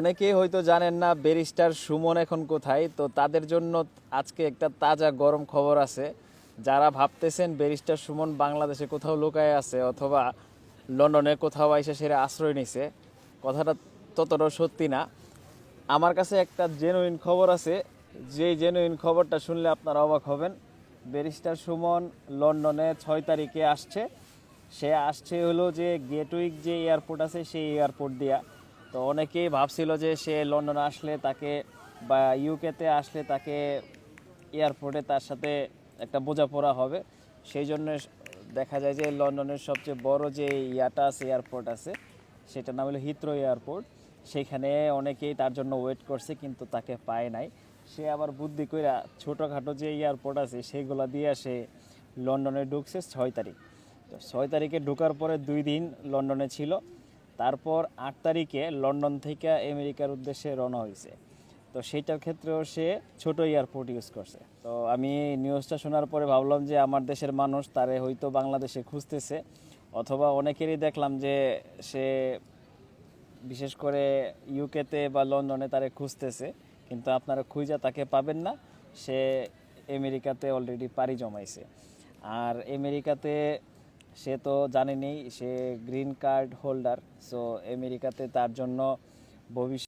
অনেকেই হয়তো জানেন না, ব্যারিস্টার সুমন এখন কোথায়? তো তাদের জন্য আজকে একটা তাজা গরম খবর আছে। যারা ভাবতেছেন ব্যারিস্টার সুমন বাংলাদেশে কোথাও লুকায় আছে অথবা লন্ডনে কোথাও এসে সেরা আশ্রয় নিছে, কথাটা ততটাও সত্যি না। আমার কাছে একটা জেনুইন খবর আছে। যেই জেনুইন খবরটা শুনলে আপনারা অবাক হবেন। ব্যারিস্টার সুমন লন্ডনে ছয় তারিখে আসছে। সে আসছে হলো যে গেটউইক যে এয়ারপোর্ট আছে, সেই এয়ারপোর্ট দিয়া। তো অনেকেই ভাবছিল যে সে লন্ডনে আসলে তাকে বা ইউকেতে আসলে তাকে এয়ারপোর্টে তার সাথে একটা বোঝাপড়া হবে। সেই জন্য দেখা যায় যে লন্ডনের সবচেয়ে বড় যে ইয়াটা আছে এয়ারপোর্ট আছে, সেটার নাম হলো হিথ্রো এয়ারপোর্ট সেখানে অনেকেই তার জন্য ওয়েট করছে কিন্তু তাকে পায় নাই। সে আবার বুদ্ধি কইরা ছোটোখাটো যে এয়ারপোর্ট আছে, সেগুলো দিয়ে সে লন্ডনে ঢুকছে ছয় তারিখ। তো ছয় তারিখে ঢোকার পরে দুই দিন লন্ডনে ছিল। তারপর আট তারিখে লন্ডন থেকে আমেরিকার উদ্দেশ্যে রওনা হয়েছে। তো সেইটার ক্ষেত্রেও সে ছোট এয়ারপোর্ট ইউজ করছে। তো আমি নিউজটা শোনার পরে ভাবলাম যে আমার দেশের মানুষ তারে হয়তো বাংলাদেশে খুঁজতেছে, অথবা অনেকেরই দেখলাম যে সে বিশেষ করে ইউকেতে বা লন্ডনে তারে খুঁজতেছে, কিন্তু আপনারা খুঁজা তাকে পাবেন না। সে আমেরিকাতে অলরেডি পাড়ি জমাইছে। আর আমেরিকাতে সে তো জানেনি সে গ্রিন কার্ড হোল্ডার সো আমেরিকাতে তার জন্য ভবিষ্যৎ